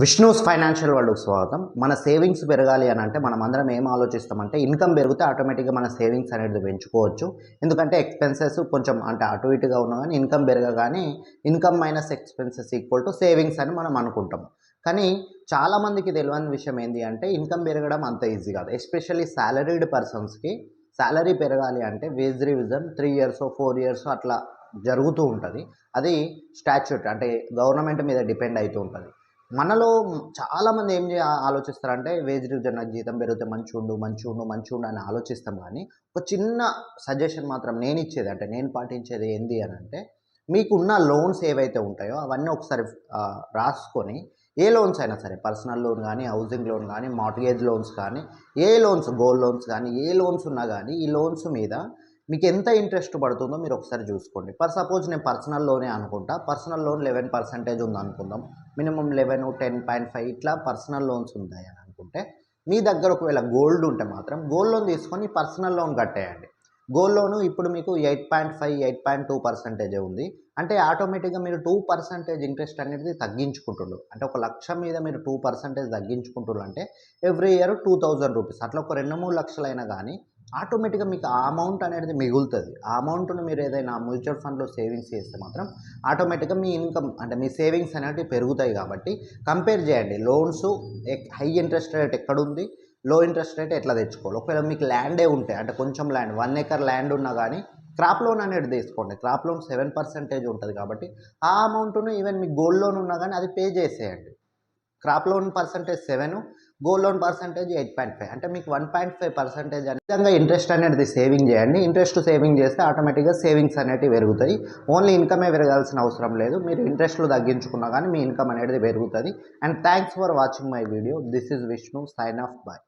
Vishnu's financial వరల్డ్కి స్వాగతం. మన savings పెరగాలి అని అంటే మనం అందరం ఏం ఆలోచిస్తామంటే ఇన్కమ్ పెరిగితే ఆటోమేటిక్గా మన సేవింగ్స్ అనేది పెంచుకోవచ్చు. ఎందుకంటే ఎక్స్పెన్సెస్ కొంచెం అంటే అటు ఇటుగా ఉన్నా కానీ income పెరగగానే income minus expenses equal to savings అని మనం అనుకుంటాం కానీ చాలామందికి తెలియని విషయం ఏంటి అంటే ఇన్కమ్ పెరగడం అంత ఈజీ కాదు. ఎస్పెషల్లీ సాలరీడ్ పర్సన్స్కి సాలరీ పెరగాలి అంటే wage revision three years four years అట్లా జరుగుతూ ఉంటుంది. అది స్టాచ్యూట్ అంటే గవర్నమెంట్ మీద డిపెండ్ అవుతూ ఉంటుంది. మనలో చాలామంది ఏం చేయ ఆలోచిస్తారంటే వేజ్ రివిజన్ నాకు జీతం పెరిగితే మంచి ఉండు మంచి ఉండు మంచి ఉండు అని ఆలోచిస్తాం కానీ ఒక చిన్న సజెషన్ మాత్రం నేను ఇచ్చేది అంటే నేను పాటించేది ఏంది అని అంటే మీకున్న లోన్స్ ఏవైతే ఉంటాయో అవన్నీ ఒకసారి రాసుకొని ఏ లోన్స్ అయినా సరే పర్సనల్ లోన్ కానీ హౌసింగ్ లోన్ కానీ మార్టిగేజ్ లోన్స్ కానీ ఏ లోన్స్ గోల్డ్ లోన్స్ కానీ ఏ లోన్స్ ఉన్నా కానీ ఈ లోన్స్ మీద మీకు ఎంత ఇంట్రెస్ట్ పడుతుందో మీరు ఒకసారి చూసుకోండి. ఫర్ సపోజ్ నేను పర్సనల్లోనే అనుకుంటా. పర్సనల్ లోన్ లెవెన్ పర్సెంటేజ్ ఉంది అనుకుందాం. Minimum eleven ten point five ఇట్లా పర్సనల్ లోన్స్ ఉంటాయి అని అనుకుంటే మీ దగ్గర ఒకవేళ గోల్డ్ ఉంటే మాత్రం గోల్డ్ లోన్ తీసుకొని పర్సనల్ లోన్ కట్టేయండి. గోల్డ్ లోను ఇప్పుడు మీకు eight point five eight point two percentage ఉంది. అంటే ఆటోమేటిక్గా మీరు టూ పర్సెంటేజ్ ఇంట్రెస్ట్ అనేది తగ్గించుకుంటుండ్రు అంటే ఒక లక్ష మీద మీరు టూ పర్సెంటేజ్ తగ్గించుకుంటున్నారు అంటే every year two thousand rupees అట్లా ఒక రెండు మూడు లక్షలైనా కానీ ఆటోమేటిక్గా మీకు ఆ అమౌంట్ అనేది మిగులుతుంది. ఆ అమౌంట్ను మీరు ఏదైనా మ్యూచువల్ ఫండ్లో సేవింగ్స్ చేస్తే మాత్రం ఆటోమేటిక్గా మీ ఇన్కమ్ అంటే మీ సేవింగ్స్ అనేవి పెరుగుతాయి కాబట్టి కంపేర్ చేయండి. లోన్స్ హై ఇంట్రెస్ట్ రేట్ ఎక్కడుంది? లో ఇంట్రెస్ట్ రేట్ ఎట్లా తెచ్చుకోవాలి? ఒకవేళ మీకు ల్యాండే ఉంటే అంటే కొంచెం ల్యాండ్ వన్ ఎకర్ ల్యాండ్ ఉన్నా కానీ క్రాప్ లోన్ అనేది తీసుకోండి. క్రాప్ లోన్ సెవెన్ పర్సెంటేజ్ ఉంటుంది కాబట్టి ఆ అమౌంట్ను ఈవెన్ మీకు గోల్డ్ లోన్ ఉన్నా కానీ అది పే చేసేయండి. Crop loan percentage seven gold loan percentage eight point five అంటే మీకు వన్ పాయింట్ ఫైవ్ పర్సెంటేజ్ అనే విధంగా ఇంట్రెస్ట్ అనేది సేవింగ్ చేయండి. ఇంట్రెస్ట్ సేవింగ్ చేస్తే ఆటోమేటిక్గా సేవింగ్స్ అనేటివి పెరుగుతాయి. ఓన్లీ ఇన్కమే పెరగాల్సిన అవసరం లేదు. మీరు ఇంట్రెస్ట్లు తగ్గించుకున్నా కానీ మీ ఇన్కమ్ అనేది పెరుగుతుంది. And thanks for watching my video this is Vishnu sign off bye